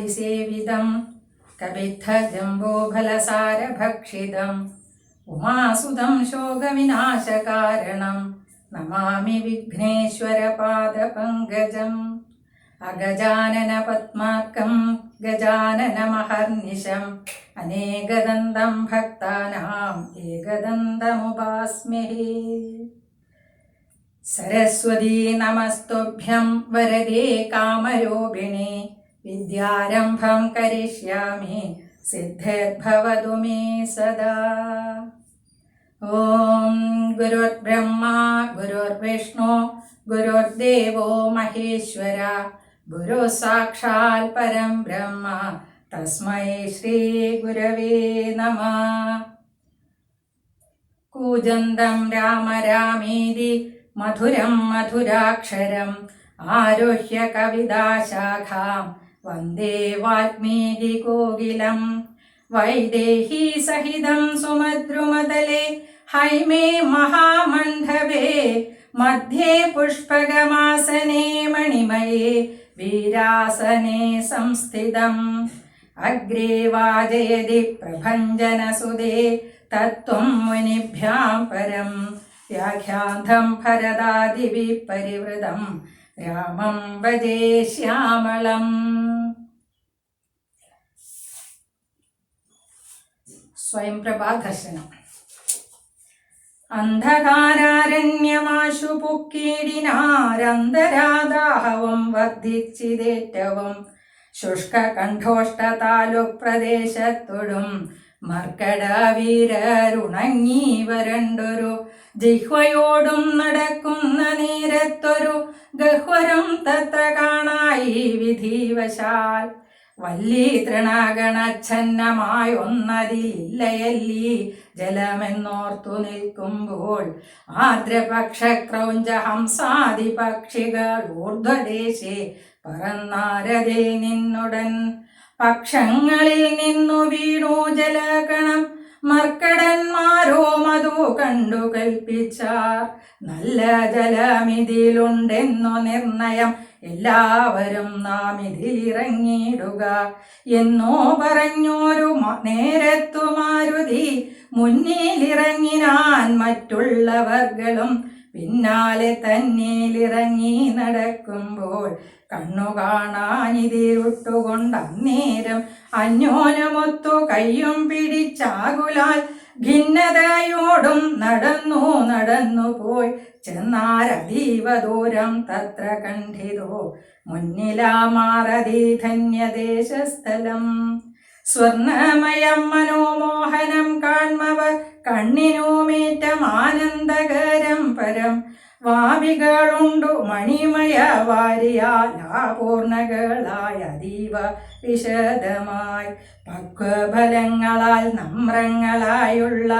ഗജാനനം കവിദ്ധജംബോഫലസാരഭക്ഷിതം ഉമാസുതം ശോകവിനാശകാരണം. നമാമി വിഘ്നേശ്വരപാദപങ്കജം. അഗജാനന പത്മാർക്കം ഗജാനനമഹർനിശം. അനേകദന്തം ഭക്താനാം ഏകദന്തമുപാസ്മ്യഹേ സരസ്വതീ നമസ്തുഭ്യം വരദേ കാമരൂപിണി. വിദ്യാരംഭം കരിഷ്യാമി സിദ്ധിർഭവതു മേ സദാ ഓം ഗുരുർബ്രഹ്മ ഗുരുർവിഷ്ണു ഗുരുർദേവോ മഹേശ്വര ഗുരു സാക്ഷാൽ പരം ബ്രഹ്മ തസ്മൈ ശ്രീ ഗുരവേ നമ കൂജന്തം രാമ രാമേതി മധുരം മധുരാക്ഷരം ആരുഹ്യ കവിതാശാഖാം വന്ദേ വാൽമീകി കോകിലം വൈദേഹി സഹിതം സുമദ്രുമതലെ ഹൈമേ മഹാമണ്ഡവേ മധ്യേ പുഷ്പകമാസനേ മണിമയേ വീരാസനേ സംസ്ഥിതം. അഗ്രേ വാജയതി പ്രഭഞ്ജനസുതേ തത്വം മുനിഭ്യാം പരം വ്യാഖ്യാന്തം ഭരതാദിവി പരിവൃതം. രാമം ഭജേ ശ്യാമളം. സ്വയംപ്രഭാ ദർശനം അന്ധകാരാരണ്യമാശു പൊക്കീടിനാരന്തരാദാഹവും വർദ്ധിച്ചിതേറ്റവും ശുഷ്ക കണ്ഠോഷ്ട താലൂക്ക് പ്രദേശത്തൊടും മർക്കട വരണ്ടൊരു ജിഹ്വയോടും നടക്കുന്ന നേരത്തൊരു ഗഹ്വരം തത്ര കാണായി വിധിവശാൽ. വല്ലി തൃണാഗണച്ഛന്നമായൊന്നതിലില്ലയല്ലി ജലമെന്നോർത്തു നിൽക്കുമ്പോൾ ആർദ്രപക്ഷ ക്രൗഞ്ച ഹംസാദി പക്ഷികൾ ഊർധ്വദേശേ പറന്നാരതിൽ നിന്നുടൻ പക്ഷങ്ങളിൽ നിന്നു വീണു ജലകണം മർക്കടന്മാരോ മധു കണ്ടു കൽപ്പിച്ചാർ. നല്ല ജലമിതിലുണ്ടെന്നു നിർണയം എല്ലാവരും നാം ഇതിലിറങ്ങിയിടുക. എന്നോ പറഞ്ഞോരു നേരത്തു മാരുതി മുന്നിലിറങ്ങിനാൻ മറ്റുള്ളവർകളും പിന്നാലെ തന്നേലിറങ്ങി നടക്കുമ്പോൾ കണ്ണു കാണാനിതിരുട്ടുകൊണ്ട് അന്നേരം അന്യോനമൊത്തു കയ്യും പിടിച്ചാകുലാൽ ഭിന്നതയോടും നടന്നു നടന്നു പോയി. ചെന്നാരതീവ ദൂരം തത്ര കണ്ഠിതോ മുന്നിലാമാറതി ധന്യദേശസ്ഥലം സ്വർണമയം മനോമോഹനം കാൺമവർ കണ്ണിനുമേറ്റം ആനന്ദകരം പരം വാവികളുണ്ടു മണിമയ വാരിയാലാപൂർണകളായ അതീവ വിശദമായി. പക്വഫലങ്ങളാൽ നമ്രങ്ങളായുള്ള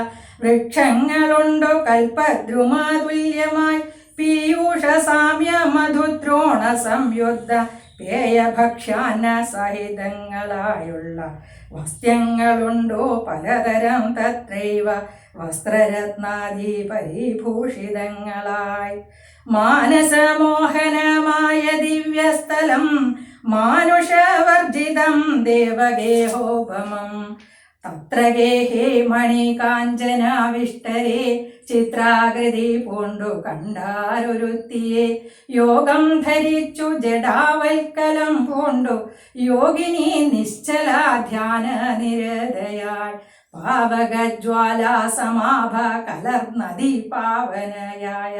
വൃക്ഷങ്ങളുണ്ടു കൽപദ്രുമാതുല്യമായി പീയൂഷ സാമ്യ മധുദ്രോണ സംയുദ്ധ പേയഭക്ഷാന സഹിതങ്ങളായുള്ള വസ്ത്യങ്ങളുണ്ടോ? പലതരം തത്രൈവ വസ്ത്രരത്നാദി പരിഭൂഷിതങ്ങളായി. മാനസമോഹനമായ ദിവ്യസ്ഥലം മാനുഷവർജിതം ദേവഗേഹോപമം. തത്ര ഗേഹേ മണികാഞ്ചനാവിഷ്ടരെ ചിത്രാകൃതി പൂണ്ടു കണ്ടാരൊരുത്തിയെ. യോഗം ധരിച്ചു ജഡാവൽക്കലം പൂണ്ടു. യോഗിനി നിശ്ചല ധ്യാന നിരതയാൾ. പാവകജ്വാല സമാഭ കലർന്നതി പാവനയായ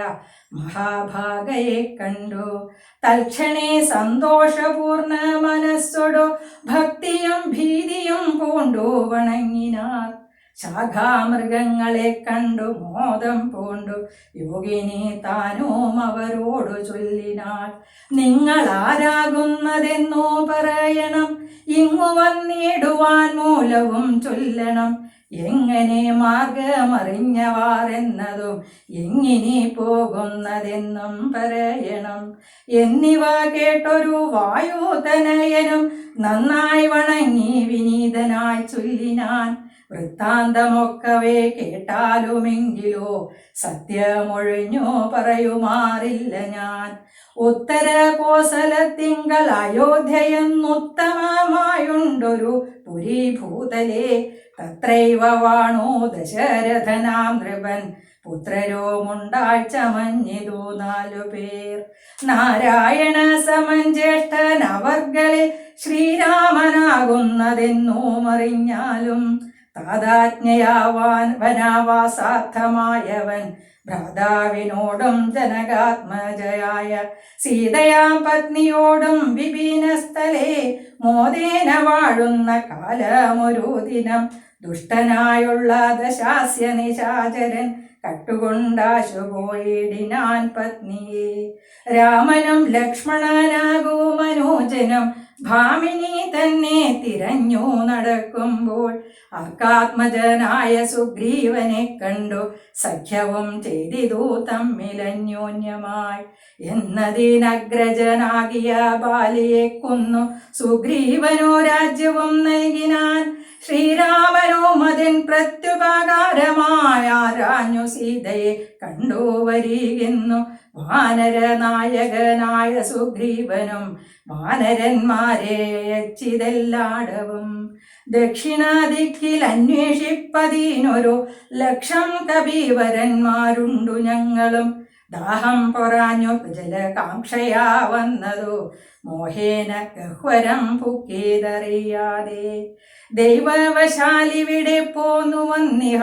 മഹാഭാഗയെ കണ്ടു. തൽക്ഷണേ സന്തോഷപൂർണ മനസ്സൊടു. ഭക്തിയും ഭീതിയും പൂണ്ടു വണങ്ങിനാർ ശാഖാമൃഗങ്ങളെ കണ്ടു മോദം പൂണ്ടു. യോഗിനി താനും അവരോടു ചൊല്ലിനാൾ. നിങ്ങൾ ആരാകുന്നതെന്നോ പറയണം. ഇങ്ങു വന്നിടുവാൻ മൂലവും ചൊല്ലണം. എങ്ങനെ മാർഗമറിഞ്ഞവാർ എന്നതും എങ്ങിനി പോകുന്നതെന്നും പറയണം. എന്നിവ കേട്ടൊരു വായുതനയനും നന്നായി വണങ്ങി വിനീതനായി ചൊല്ലിനാൻ. വൃത്താന്തമൊക്കവേ കേട്ടാലുമെങ്കിലോ സത്യമൊഴിഞ്ഞോ പറയുമാറില്ല ഞാൻ. ഉത്തര കോസലത്തിങ്കൽ അയോധ്യയെന്നുത്തമമായുണ്ടൊരു പുരീഭൂതലേ തത്രൈവ വാണോ ദശരഥനാം നൃപൻ. പുത്രരോമുണ്ടാഴ്ചമഞ്ഞിതു നാലു പേർ. നാരായണ സമൻ ജ്യേഷ്ഠനവർകളിൽ ശ്രീരാമനാകുന്നതെന്നോ മറിഞ്ഞാലും താതാജ്ഞയാവാൻ വനാവാസാർത്ഥമായവൻ ഭ്രാതാവിനോടും ജനകാത്മജയായ സീതയാം പത്നിയോടും വിപീനസ്ഥലേ മോദേന വാഴുന്ന കാലമൊരു ദിനം. ദുഷ്ടനായുള്ള ദശാസ്യ നിശാചരൻ കട്ടുകൊണ്ടാശു പോയിടിനാൻ പത്നിയെ. രാമനും ലക്ഷ്മണനാകൂ മനോജനും. ഭാമിനി തന്നെ തിരഞ്ഞു നടക്കുമ്പോൾ അർക്കാത്മജനായ സുഗ്രീവനെ കണ്ടു. സഖ്യവും ചെയ്തിതു തമ്മിലന്യോന്യമായി എന്നതിനഗ്രജനാകിയ ബാലിയെ കൊന്നു. സുഗ്രീവനോ രാജ്യവും നൽകിനാൻ ശ്രീരാമനോ മതിൻ പ്രത്യുപകാരമായ ആരാഞ്ഞു സീതയെ കണ്ടുവരികുന്നു വാനരനായകനായ സുഗ്രീവനും വാനരന്മാരെ അച്ചിതെല്ലാടവും ദക്ഷിണാദിക്കിൽ അന്വേഷിപ്പതിനൊരു ലക്ഷം കബീവരന്മാരുണ്ടു ഞങ്ങളും. ദാഹം പൊറാഞ്ഞു ജലകാംക്ഷയാ വന്നതു. മോഹേന ഗഹ്വരം പുക്കേതറിയാതെ ദൈവവശാലിവിടെ പോന്നു വന്നിഹ.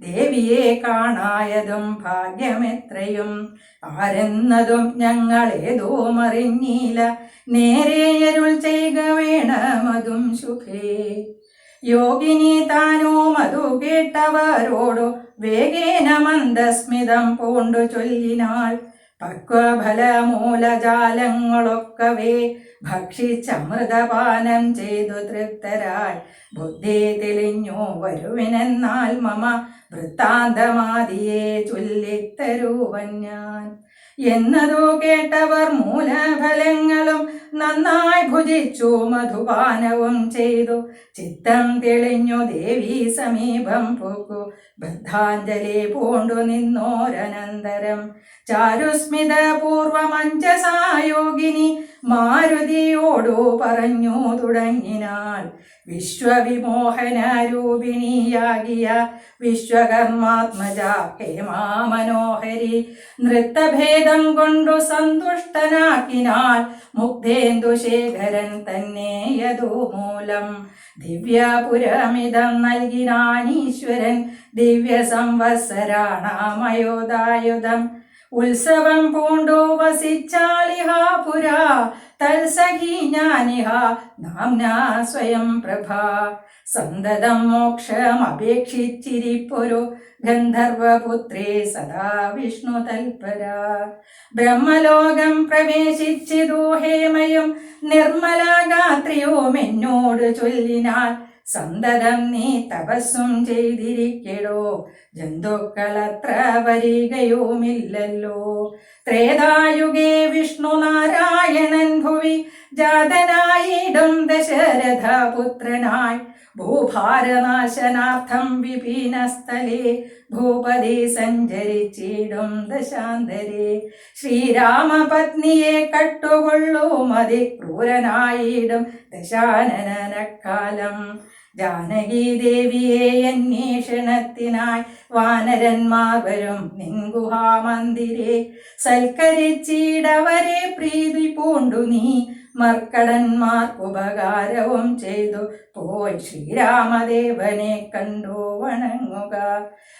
ദേവിയെ കാണായതും ഭാഗ്യമെത്രയും. ആരെന്നതും ഞങ്ങളേതോ മറിഞ്ഞില്ല നേരെ അരുൾ ചെയ്യുക വേണമതും സുഖേ. യോഗിനി താനോ മധു കേട്ടവരോടു വേഗേന മന്ദസ്മിതം പൂണ്ടു ചൊല്ലിനാൾ. പക്വഫലമൂലജാലങ്ങളൊക്കവേ ഭക്ഷിച്ചമൃതപാനം ചെയ്തു തൃപ്തരായി ബുദ്ധി തെളിഞ്ഞു വരുവിനെന്നാൽ മമ വൃത്താന്തമാതിയെ ചൊല്ലിത്തരൂവൻ ഞാൻ എന്നതോ കേട്ടവർ മൂലഫലങ്ങളും നന്നായി ഭുജിച്ചു മധുപാനവും ചെയ്തു ചിത്തം തെളിഞ്ഞു ദേവി സമീപം പോക്കു. ബദ്ധാഞ്ജലി പൂണ്ടു നിന്നോരനന്തരം. ചാരുസ്മിത പൂർവമഞ്ചസായോഗിനി മാരുതിയോടു പറഞ്ഞു തുടങ്ങിനാൾ. വിശ്വവിമോഹനരൂപിണിയാകിയ വിശ്വകർമാത്മജ ഹേമാമനോഹരി നൃത്തഭേദം കൊണ്ടു സന്തുഷ്ടനാക്കിനാൾ. മുഗ്ധേന്ദുശേഖരൻ തന്നെ യദുമൂലം ദിവ്യപുരമിതം നൽകിനാനീശ്വരൻ ദിവ്യ സംവത്സരാണാമയോദായുധം ഉത്സവം പൂണ്ടു വസിച്ചാളിഹാപുര തൽസഖി ഞാനിഹ നാംന സ്വയം പ്രഭ. സന്തതം മോക്ഷമപേക്ഷിച്ചിരിപ്പൊരു ഗന്ധർവപുത്രേ സദാ വിഷ്ണു തൽപര. ബ്രഹ്മലോകം പ്രവേശിച്ചിതു ഹേമയും നിർമ്മല ഗാത്രിയും എന്നോട് ചൊല്ലിനാൾ സന്തതം നീ തപസ്സും ചെയ്തിരിക്കടോ. ജന്തുക്കളത്ര വരികയുമില്ലല്ലോ. ത്രേതായുഗേ വിഷ്ണു നാരായണൻ ഭുവി ജാതനായിടും ദശരഥ പുത്രനായി ഭൂഭാരനാശനാർത്ഥം വിപീനസ്ഥലേ ഭൂപതി സഞ്ചരിച്ചിടും ദശാന്തരെ. ശ്രീരാമപത്നിയെ കട്ടുകൊള്ളൂ മതി ക്രൂരനായിടും ദശാനനക്കാലം ജാനകി ദേവിയെ അന്വേഷണത്തിനായി വാനരന്മാർ വരും നിൻഗുഹാമന്ദിരെ. സൽക്കരിച്ചിടവരെ പ്രീതി പൂണ്ടു നീ മർക്കടന്മാർക്ക് ഉപകാരവും ചെയ്തു. പോയി ശ്രീരാമദേവനെ കണ്ടു വണങ്ങുക.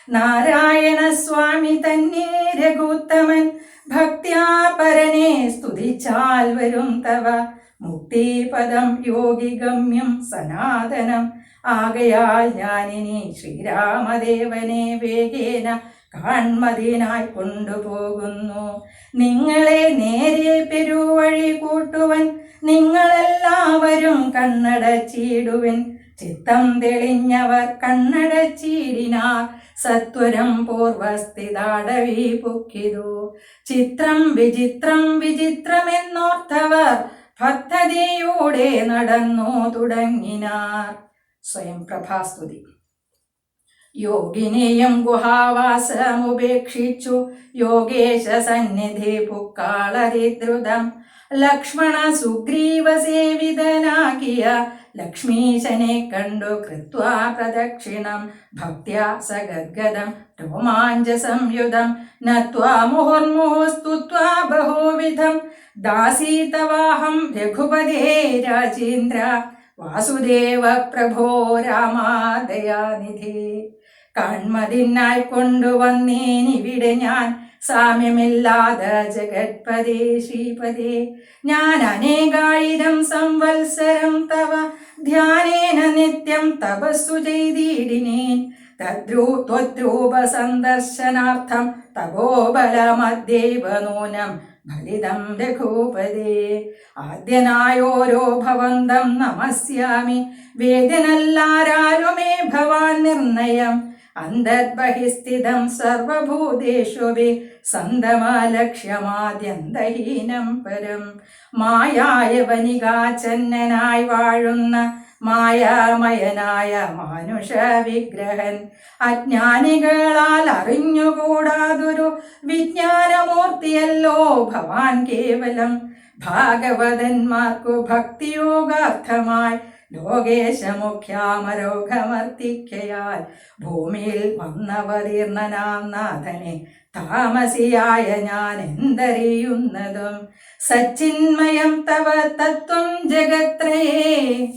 നാരായണ സ്വാമി തന്നെ രഘുത്തമൻ. ഭക്ത്യാ പരനെ സ്തുതിച്ചാൽ വരും തവ. മുക്തിപദം യോഗിഗമ്യം സനാതനം. ആകയാൽ ഞാനിനി ശ്രീരാമദേവനെ വേഗേന കാൺമതിനായി കൊണ്ടുപോകുന്നു. നിങ്ങളെ നേരെ പെരുവഴി കൂട്ടുവൻ. നിങ്ങളെല്ലാവരും കണ്ണട കണ്ണടച്ചിടുവൻ ചിത്തം തെളിഞ്ഞവർ കണ്ണട കണ്ണടച്ചിടിനാർ സത്വരം പൂർവസ്ഥിതാടവി പൊക്കിതു. ചിത്രം വിചിത്രം വിചിത്രമെന്നോർത്തവർ ഭക്തതയോടെ നടന്നു തുടങ്ങിനാർ. സ്വയം പ്രഭാസ്തുതി യോഗിനിയും ഗുഹാവാസമുപേക്ഷിച്ചു. യോഗേശ സന്നിധി പുക്കാളതിദ്രുതം ലക്ഷ്മണ സുഗ്രീവ സേവിതനാകിയ ലക്ഷ്മീശനെ കണ്ടു കൃത്വാ പ്രദക്ഷിണം. ഭക്ത്യാ സഗദ്ഗദം രോമാഞ്ച സംയുതം നത്വാ മുഹുർമുഹുസ്തുത്വാ ബഹുവിധം. ദാസീതവാഹം രഘുപതേ രാജേന്ദ്ര വാസുദേവ പ്രഭോ രാമാദയാനിധി. കൺമതിനായി കൊണ്ടുവന്നേനിവിടെ ഞാൻ സാമ്യമില്ലാതെ ജഗത്പദേ ശ്രീപദേ. ഞാൻ അനേകായിരം സംവത്സരം തവ ധ്യാനേന നിത്യം തപസ്സു ചെയ്തിടിനേൻ. തദ്രൂ ത്വദ്രൂപ സന്ദർശനാർത്ഥം തപോബലമദ്യൈവ നൂനം ഫലിതം രഘൂപദേ ആദ്യനായോരോ ഭവന്തം നമസ്യാമി. വേദനല്ലാരാരുമേ ഭവാൻ നിർണയം. അന്തർബഹിസ്ഥിതം സർവഭൂതേഷു വി സന്തമാലക്ഷ്യമാദ്യന്തഹീനം പരം. മായായ വനികാചന്നനായി വാഴുന്ന മായാമയനായ മാനുഷ വിഗ്രഹൻ അജ്ഞാനികളാൽ അറിഞ്ഞുകൂടാതൊരു വിജ്ഞാനമൂർത്തിയല്ലോ ഭവാൻ കേവലം. ഭാഗവതന്മാർക്കു ഭക്തിയോഗാർത്ഥമായി ലോകേശമുഖ്യാമരോഗമർത്തിക്കയാൽ ഭൂമിയിൽ വന്നവതീർണനാം നാഥനെ താമസിയായ ഞാൻ എന്തറിയുന്നതും സച്ചിന്മയം തവ തത്വം ജഗത്രയേ.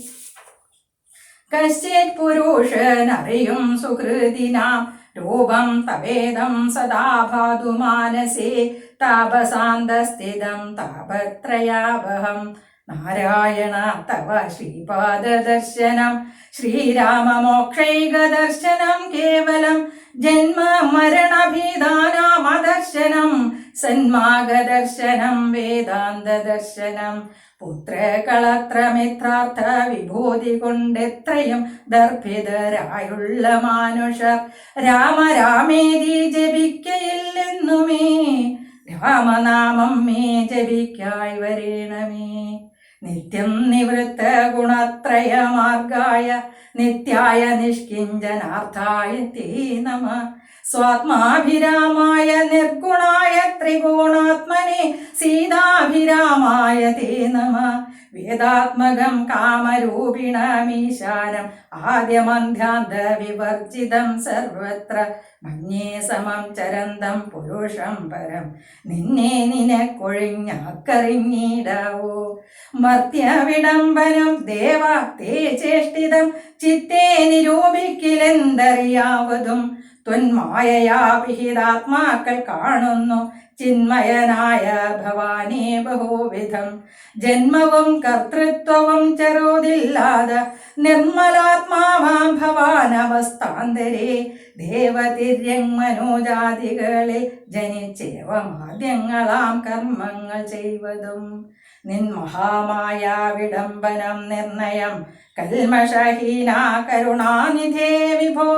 കശ്ചിത് പുരുഷനറിയും സുഹൃതിനാം രൂപം തവേദം സദാ ഭാതു മാനസേ താപസാന്തസ്ഥിതം താപത്രയാവഹം നാരായണ തവ ശ്രീപാദദർശനം ശ്രീരാമമോക്ഷൈകദർശനം കേവലം ജന്മ മരണഭീതാനാമദർശനം സന്മാഗദർശനം വേദാന്തദർശനം. പുത്രകളത്രമിത്രാർത്ഥ വിഭൂതി കൊണ്ടെത്രയും ദർഭിതരായുള്ള മാനുഷർ. രാമരാമേരി ജപിക്കയില്ലെന്നുമേ രാമനാമം മേ ജപിക്കായി വരേണമേ. നിത്യം നിവൃത്ത ഗുണത്രയമാർഗായ നിത്യായ നിഷ്കിഞ്ചനാർത്ഥായ തേ നമ സ്വാത്മാഭിരാമായ നിർഗുണായ ത്രിഗുണാത്മനെ സീതാഭിരാമായ തേ നമ വേദാത്മകം കാമരൂപിണമീശാനം ആദ്യമന്ധ്യാന്ത വിവർജിതം സർവത്ര. മഞ്ഞേ സമം ചരന്തം പുരുഷം പരം. നിന്നെ നിനക്കൊഴിഞ്ഞാക്കറിഞ്ഞിടാവോ. മർത്യവിടംബനം ദേവ തേ ചേഷ്ടിതം ചിത്തേ നിരൂപിക്കിലെന്തറിയാവതും ത്വന്മായയാ വിഹിതാത്മാക്കൾ കാണുന്നു. ചിന്മയനായ ഭവാനേ ബഹുവിധം. ജന്മവും കർത്തൃത്വവും ചെറുതില്ലാതെ നിർമ്മലാത്മാവാം ഭവാനവസ്ഥാന്തരേ. ദേവതിര്യങ് മനോജാതികളിൽ ജനിച്ചേവമാദ്യങ്ങളാം കർമ്മങ്ങൾ ചെയ്വതും. നിൻ മഹാമായ വിടംബനം നിർണയം കൽമഷഹീന കരുണാനിധേ വിഭോ.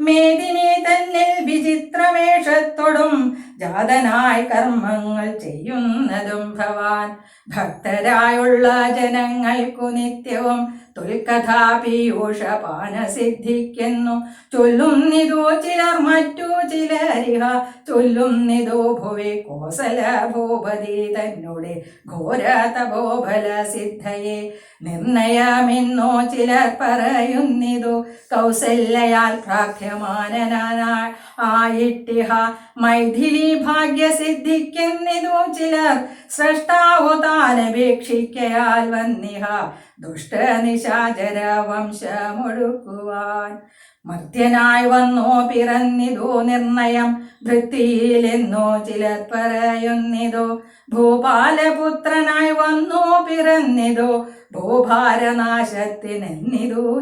മേദിനി തന്നിൽ വിചിത്രവേഷത്തോടും ജാതനായി കർമ്മങ്ങൾ ചെയ്യുന്നതും ഭവാൻ. ഭക്തരായുള്ള ജനങ്ങൾക്കു നിത്യവും തുൽക്കഥാപീയൂഷപാന സിദ്ധിക്കുന്നു ചൊല്ലുന്നിതോ ചിലർ മറ്റു ചിലരിഹ ചൊല്ലുന്നിതോ ഭുവി കോസല ഭൂപതി തന്നോടെ ഘോര തപോഫല സിദ്ധയെ നിർണയമെന്നോ ചിലർ പറയുന്നിതു കൗസല്യയാൽ പ്രാഖ്യമാനനാൾ ആയിട്ടിഹ മൈഥിലി ഭാഗ്യസിദ്ധിക്കുന്നിതു ചിലർ സൃഷ്ടാവു താനപേക്ഷിക്കയാൽ വന്നിഹ ദുഷ്ടനിശാചര വംശമൊഴുക്കുവാൻ മർത്യനായി വന്നോ പിറന്നിതോ നിർണയം വൃത്തിയിലെന്നോ ചിലർ പറയുന്നിതോ. ഭൂപാലപുത്രനായി വന്നോ പിറന്നിതോ ഭൂഭാരനാശത്തിനെന്നിതു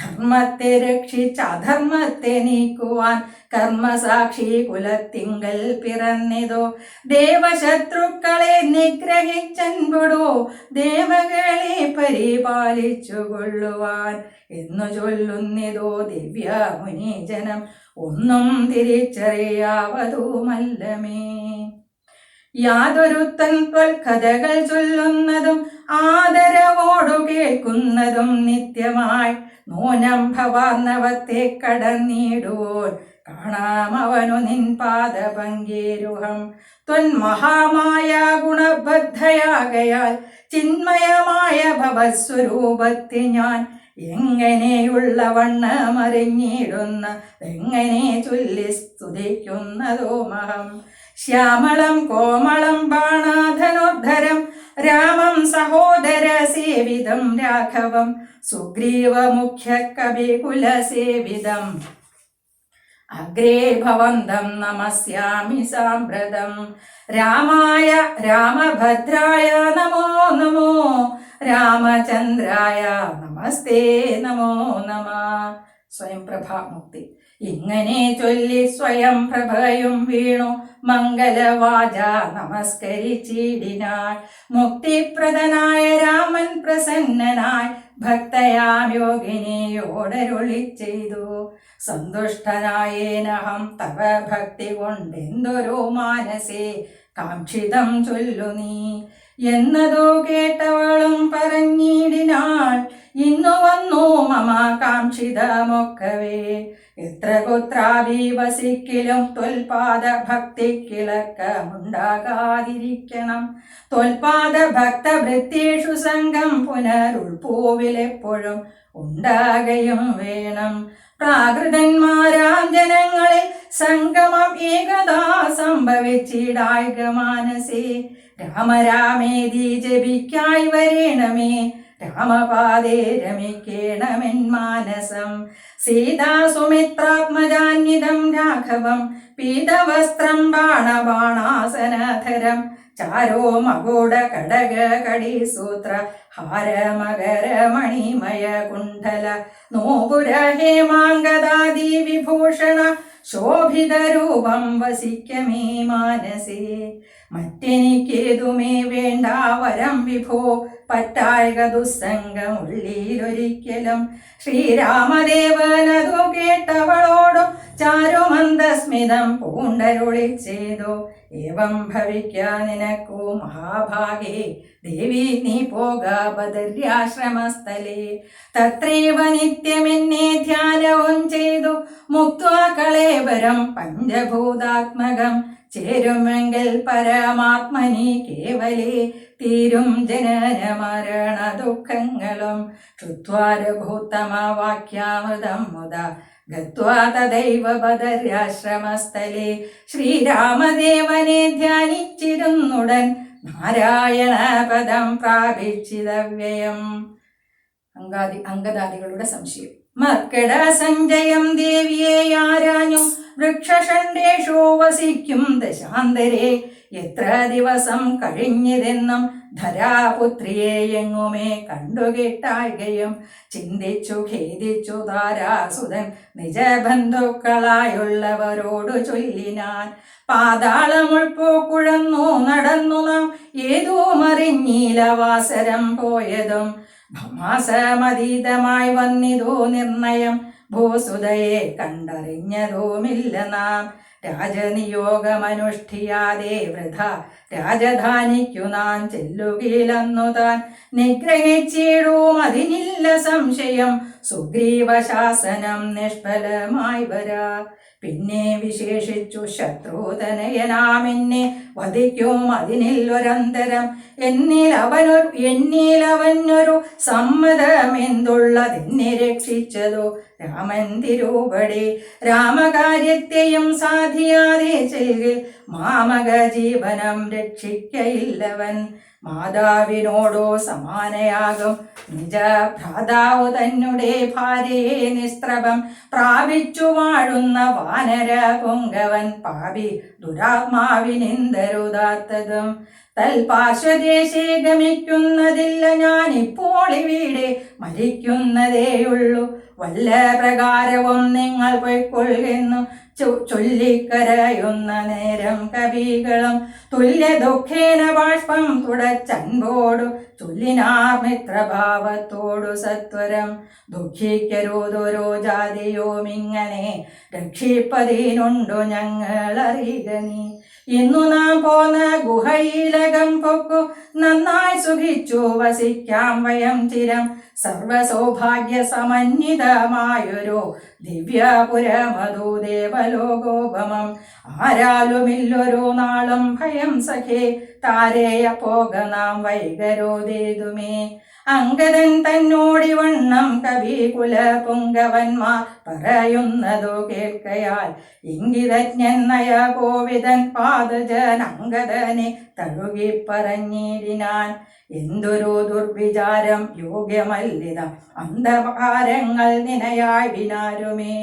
ധർമ്മത്തെ രക്ഷിച്ച അധർമ്മത്തെ നീക്കുവാൻ കർമ്മസാക്ഷി കുലത്തിങ്കൽ പിറന്നിതോ. ദേവശത്രുക്കളെ നിഗ്രഹിച്ചൻപടോ ദേവകളെ പരിപാലിച്ചു കൊള്ളുവാൻ എന്നു ചൊല്ലുന്നിതോ ദിവ്യ മുനീജനം ഒന്നും തിരിച്ചറിയാവതുമല്ലമേ. യാതൊരുത്തൻ കഥകൾ ചൊല്ലുന്നതും ആദരവോടു കേൾക്കുന്നതും നിത്യമായി. നൂനം ഭവാർണവത്തെ കടന്നിടുവോൻ പാദ നിൻ ത്വൻ മഹാമായ ഗുണബദ്ധയാകയാൽ ചിന്മയമായ ഭവസ്വരൂപത്തെ ഞാൻ എങ്ങനെയുള്ള വണ്ണമറിഞ്ഞിടുന്ന എങ്ങനെ ചൊല്ലി സ്തുതിക്കുന്നതോ മഹം. ശ്യാമളം കോമളം ബാണാധനോദ്ധരം രാമം സഹോദര സേവിതം രാഘവം സുഗ്രീവ മുഖ്യ കവികുലസേവിതം അഗ്രേ ഭവന്തം നമസ്യാമി സാമ്പ്രതം രാമായ രാമഭദ്രായ നമോ നമോ രാമചന്ദ്രായ നമസ്തേ നമോ നമ. സ്വയംപ്രഭ പ്രഭാമുക്തി ഇങ്ങനെ ചൊല്ലി സ്വയം പ്രഭയും വീണു. മംഗലവാച നമസ്കരിച്ചിടിനാൾ. മുക്തിപ്രദനായ രാമൻ പ്രസന്നനായി ഭക്തയാം യോഗിനിയോടരുളി ചെയ്തു സന്തുഷ്ടനായേനഹം തവ ഭക്തി കൊണ്ടെന്തൊരു മാനസേ കാക്ഷിതം ചൊല്ലു നീ. എന്നതോ കേട്ടവളും പറഞ്ഞിടിനാൾ. ഇന്നു വന്നു മമാകാംക്ഷിതമൊക്കവേ എത്ര കുത്രാവി വസിക്കലും തൊൽപാദ ഭക്തിക്കിളക്കമുണ്ടാകാതിരിക്കണം തൊൽപാദ ഭക്ത വൃത്തിഷു സംഘം പുനരുൾപൂവിലെപ്പോഴും ഉണ്ടാകയും വേണം. പ്രാകൃതന്മാരാം ജനങ്ങളിൽ സംഗമം ഏകദാ സംഭവിച്ചിടായിക മാനസേ. രാമരാമേതി ജപിക്കായി വരേണമേ. രാമപാദേ രമിക്കേണമെൻ മാനസം. സീതാ സുമിത്രാത്മജാന്വിതം രാഘവം. പീതവസ്ത്രം ബാണബാണാസനധരം. ചാരോ മകൂട കടക കടീസൂത്ര. ഹാര മകര മണിമയ കുണ്ഡല നോപുര ഹേമാങ്കദാദി വിഭൂഷണ. ശോഭിതരൂപം വസിക്കമേ മാനസേ. മറ്റെനിക്കേതുമേ വേണ്ട? വരം വിഭോ. പറ്റായക ദുസ്സംഗമുള്ളിലൊരിക്കലും. ശ്രീരാമദേവനതു കേട്ടവളോടും ചാരുമന്ദസ്മിതം പൂണ്ടരുളി ചെയ്തു. ഏവം ഭവിക്ക നിനക്കു മഹാഭാഗേ. ദേവി നീ പോക ബദര്യാശ്രമസ്ഥലേ. തത്രൈവ നിത്യമെന്നെ ധ്യാനവും ചെയ്തു. മുക്വാ കളേവരം പഞ്ചഭൂതാത്മകം ചേരുമെങ്കിൽ പരമാത്മനി കേവലേ. തീരും ജനന മരണ ദുഃഖങ്ങളും. ശ്രുത്വാരഭൂത്തമ വാക്യാമൃതം മുത. ഗത്വാ തദൈവ ബദര്യാശ്രമസ്ഥലേ. ശ്രീരാമദേവനെ ധ്യാനിച്ചിരുന്നുടൻ നാരായണ പദം പ്രാപിച്ചിതവ്യയം. അങ്കാദി അങ്കദാദികളുടെ സംശയം. മർക്കട സഞ്ജയം ദേവിയെ ആരാഞ്ഞു വൃക്ഷഷണ്ടേഷോ വസിക്കും ദശാന്തരെ. എത്ര ദിവസം കഴിഞ്ഞതെന്നും ധരാപുത്രിയെ എങ്ങുമേ കണ്ടുകിട്ടായികയും ചിന്തിച്ചു ഖേദിച്ചു ധാരാസുതൻ നിജബന്ധുക്കളായുള്ളവരോടു ചൊല്ലിനാൻ. പാതാളമുൾപ്പൂക്കുഴന്നു നടന്നു നാം ഏതോ മറിഞ്ഞീലവാസരം പോയതും മാസമതീതമായി വന്നിതോ നിർണയം? ഭൂസുതയെ കണ്ടറിഞ്ഞതുമില്ല നാം. രാജനിയോഗമനുഷ്ഠിയാതെ വൃഥ രാജധാനിക്കു നാൻ ചെല്ലുകയിലന്നു താൻ. നിഗ്രഹിച്ചിടും അതിനില്ല സംശയം. സുഗ്രീവശാസനം നിഷ്ഫലമായി വരാ. പിന്നെ വിശേഷിച്ചു ശത്രുതനയനാമെന്നെ വധിക്കും അതിനിൽ ഒരന്തരം. എന്നിൽ അവനൊരു എന്നിൽ അവനൊരു സമ്മതമെന്തുള്ളതെന്നെ രക്ഷിച്ചതോ? രാമൻ തിരൂപടി. രാമകാര്യത്തെയും സാധിയാതെ ചെയ്തിൽ മാമക ജീവനം രക്ഷിക്കയില്ലവൻ. മാതാവിനോടോ സമാനയാകും. നിജ ഭ്രാതാവ് തന്നെ ഭാര്യയെ നിസ്ത്രഭം പ്രാപിച്ചു വാഴുന്ന വാനര പൊങ്കവൻ പാപി ദുരാത്മാവിനെന്തരുതാത്തതും തൽപാർശ്വദേശേ ഗമിക്കുന്നതില്ല ഞാൻ ഇപ്പോൾ ഇവിടെ മരിക്കുന്നതേയുള്ളൂ. വല്ല പ്രകാരവും നിങ്ങൾ പൊയ്ക്കൊള്ളുന്നു. ചൊല്ലിക്കരയുന്ന നേരം കവികളും തുല്യ ദുഃഖേന ബാഷ്പം തുടച്ചൻപോടു ചൊല്ലിനാർ മിത്രഭാവത്തോടു സത്വരം. ദുഃഖിക്കരുതൊരോ ജാതിയോമിങ്ങനെ രക്ഷിപ്പതിനുണ്ടു ഞങ്ങൾ അറിയുക നീ. ഇന്നു നാം പോന്ന ഗുഹയിലകം പൊക്കു. നന്നായി സുഖിച്ചു വസിക്കാം വയം ചിരം സർവസൗഭാഗ്യ സമന്വിതമായൊരു ദിവ്യപുരമതു ദേവലോകോപമം. ആരാലുമില്ലൊരു നാളും ഭയം സഖേ. താരേയ പോക നാം വൈകരോതേതുമേ അങ്കദൻ തന്നോടി വണ്ണം കവി കുല പുങ്കവന്മാർ പറയുന്നതു കേൾക്കയാൽ ഇംഗിതജ്ഞൻ നയ കോവിതൻ പാദജൻ അങ്കദനെ തഴുകി പറഞ്ഞിടിനാൻ എന്തൊരു ദുർവിചാരം യോഗ്യമല്ലിത. അന്ധകാരങ്ങൾ നിനയായി വിനാരുമേ.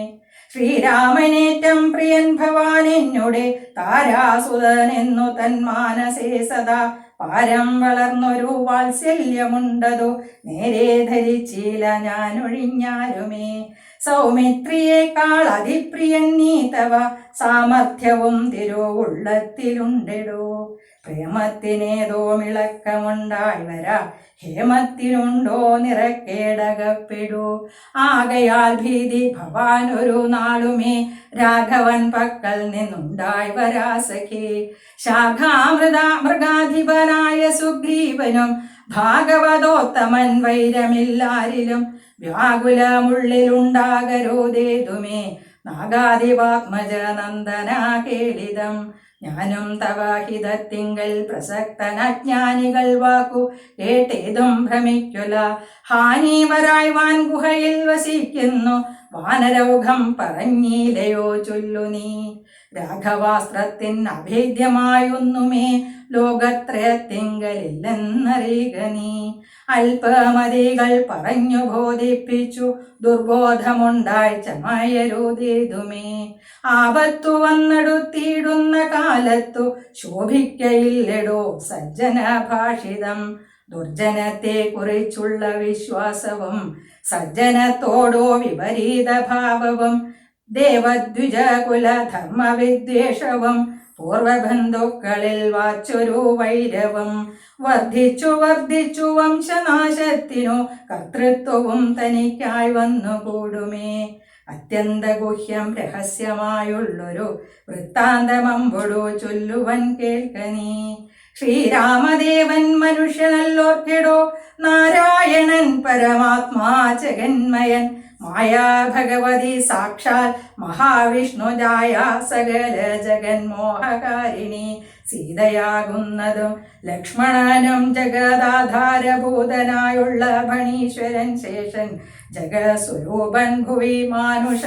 ശ്രീരാമനേറ്റം പ്രിയൻ ഭവാൻ താരാസുതൻ താരാസുതനെന്നു തൻ മാനസേ സദാ. പാരം വളർന്നൊരു വാത്സല്യമുണ്ടതു? നേരെ ധരിച്ചില്ല ഞാൻ ഒഴിഞ്ഞാരുമേ സൗമിത്രിയേക്കാൾ അതിപ്രിയൻ നീ തവ സാമർഥ്യവും തിരുവുള്ളത്തിലുണ്ടെടോ പ്രേമത്തിനേതോ മിളക്കമുണ്ടായി വരാ ഹേമത്തിനുണ്ടോ നിറക്കേടകപ്പെടൂ. ആകയാൽ ഭീതി ഭവാൻ ഒരു നാളുമേ. രാഘവൻ പക്കൽ നിന്നുണ്ടായി വരാസഖി. ശാഖാമൃത മൃഗാധിപനായ സുഗ്രീവനും ഭാഗവതോത്തമൻ വൈരമില്ലാരിലും വ്യാകുലമുള്ളിലുണ്ടാകരോതേതുമേ. നാഗാധിപാത്മജ നന്ദന കേളിതം ഞാനും തവാഹിതത്തിങ്കൽ പ്രസക്തനജ്ഞാനികൾ വാക്കു കേട്ടേതും ഭ്രമിക്കുല. ഹാനീവരായി വാൻ ഗുഹയിൽ വസിക്കുന്നു. വാനരോഗം പറഞ്ഞീലയോ ചൊല്ലു നീ. രാഘവാസ്ത്രത്തിൻ അഭേദ്യമായൊന്നുമേ ലോകത്രയത്തിങ്കലില്ലെന്നറിയുക നീ. അല്പമതികൾ പറഞ്ഞു ബോധിപ്പിച്ചു. ദുർബോധമുണ്ടായി ചമയരുതേതുമേ ആപത്തു വന്നെടുത്തിടുന്ന കാലത്തു ശോഭിക്കയില്ലെടോ സജ്ജന ഭാഷിതം ദുർജനത്തെ കുറിച്ചുള്ള വിശ്വാസവും സജ്ജനത്തോടോ വിപരീത ഭാവവും ദേവദ്വിജകുല ധർമ്മവിദ്വേഷവും പൂർവബന്ധുക്കളിൽ വാച്ചൊരു വൈരവും വർദ്ധിച്ചു വർദ്ധിച്ചു വംശനാശത്തിനു കർത്തൃത്വവും തനിക്കായി വന്നുകൂടുമേ. അത്യന്തഗുഹ്യം രഹസ്യമായുള്ളൊരു വൃത്താന്തമമ്പൊടു ചൊല്ലുവൻ കേൾക്കനീ ശ്രീരാമദേവൻ മനുഷ്യനല്ലോർക്കിടോ നാരായണൻ പരമാത്മാ ജഗന്മയൻ. മായാ ഭഗവതി സാക്ഷാൽ മഹാവിഷ്ണുജായ സകല ജഗന്മോഹകാരിണി. സീതയാകുന്നതും ലക്ഷ്മണനും ജഗദാധാരഭൂതനായുള്ള ഭണീശ്വരൻ ശേഷൻ ജഗസ്വരൂപൻ ഭുവി മാനുഷ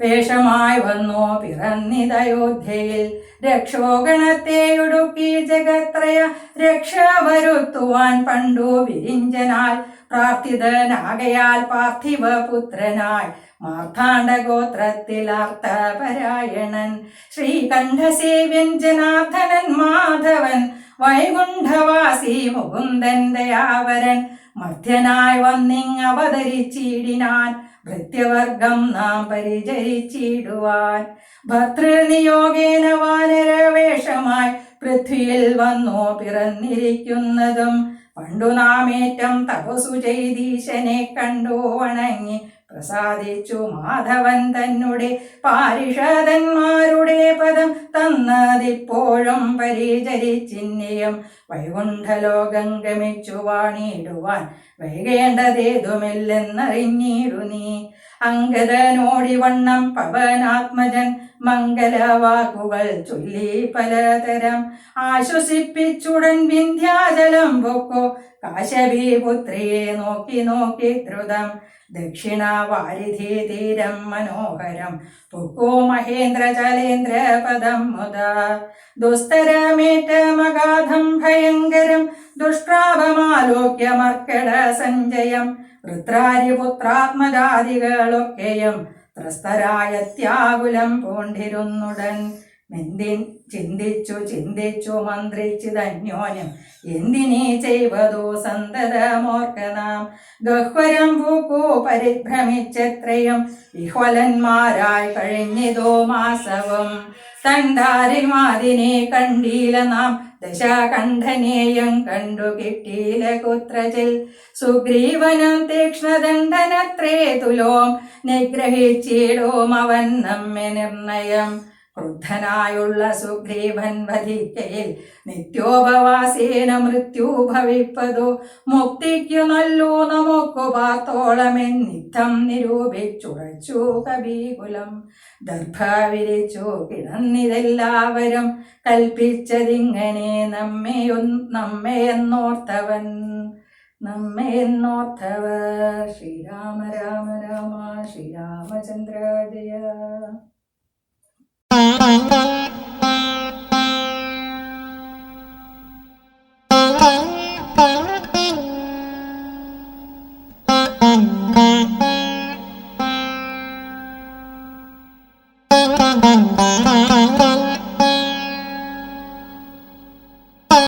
വേഷമായി വന്നു പിറന്നിതയോധ്യയിൽ. രക്ഷോഗണത്തെയൊടുക്കി ജഗത്രയ രക്ഷ വരുത്തുവാൻ പണ്ടു വിരിഞ്ചനാൽ പ്രാർത്ഥിതനാകയാൽ പാർത്ഥിവ പുത്രനായി മാർത്താണ്ഡ ഗോത്രത്തിലാർത്തപരായണൻ ശ്രീകണ്ഠസേവ്യൻ ജനാർദ്ദനൻ മാധവൻ വൈകുണ്ഠവാസി മുകുന്ദൻ ദയാവരൻ മധ്യനായി വന്നിങ് അവതരിച്ചിടിനാൻ ഭൃത്യവർഗം നാം പരിചരിച്ചിടുവാൻ. ഭർത്തൃനിയോഗേന വാനരവേഷമായി പൃഥ്വിയിൽ വന്നു പിറന്നിരിക്കുന്നതും പണ്ടു നാമേറ്റം തപസു ചെയ്തീശനെ കണ്ടു വണങ്ങി പ്രസാദിച്ചു മാധവൻ തന്നെ പാരിഷതന്മാരുടെ പദം തന്നതിപ്പോഴും പരിചരിച്ചിന്നെയും. വൈകുണ്ഠലോകം ഗമിച്ചു വാണിടുവാൻ വൈകേണ്ടതേതുമില്ലെന്നറിഞ്ഞിരു നീ. അങ്കദനോടിവണ്ണം പവനാത്മജൻ മംഗലവാക്കുകൾ ചൊല്ലി പലതരം. ആശ്വസിപ്പിച്ചുടൻ വിന്ധ്യാചലം പൊക്കോ. കാശവീപുത്രിയെ നോക്കി നോക്കി ദ്രുതം. ദക്ഷിണ വാരിധി തീരം മനോഹരം. പൊക്കോ മഹേന്ദ്ര ചലേന്ദ്ര പദം മുത. ദുസ്തരമേറ്റമഗാധം ഭയങ്കരം. ദുഷ്പ്രാപമാലോക്യ മർക്കട സഞ്ജയം. വൃത്രാരിപുത്രാത്മജാതികളൊക്കെയും ത്രസ്തരായത്യാകുലം പൂണ്ടിരുന്നുടൻ. മെന്തിൻ ചിന്തിച്ചു ചിന്തിച്ചു മന്ത്രിച്ചിതന്യോന്യം എന്തിനീ ചെയ്വതോ സന്തതമോർക്ക ഗഹ്വരം പൂക്കൂ പരിഭ്രമിച്ചത്രയും വിഹ്വലന്മാരായി കഴിഞ്ഞിതോ മാസവും. തണ്ടാരിമാതിനെ കണ്ടീല നാം. ദശാകണ്ഠനേയം കണ്ടു കിട്ടീല കുത്രചിൽ സുഗ്രീവനം തീക്ഷ്ണദണ്ഡനത്രേ തുലോം. നിഗ്രഹിച്ചിടോം അവൻ നമ്മെ നിർണയം. ക്രുദ്ധനായുള്ള സുഗ്രീവൻ വധിക്കയിൽ നിത്യോപവാസേന മൃത്യു ഭവിപ്പതോ. മുക്തിക്കു നല്ലോ നമുക്കു പാർത്തോളമെന്നിത്തം നിരൂപിച്ചുഴച്ചു കവികുലം. ദർഭവിരിച്ചു കിടന്നിതെല്ലാവരും കൽപ്പിച്ചതിങ്ങനെ നമ്മെ നമ്മയെന്നോർത്തവൻ നമ്മെ ശ്രീരാമ രാമ രാമ ശ്രീരാമചന്ദ്ര ജയ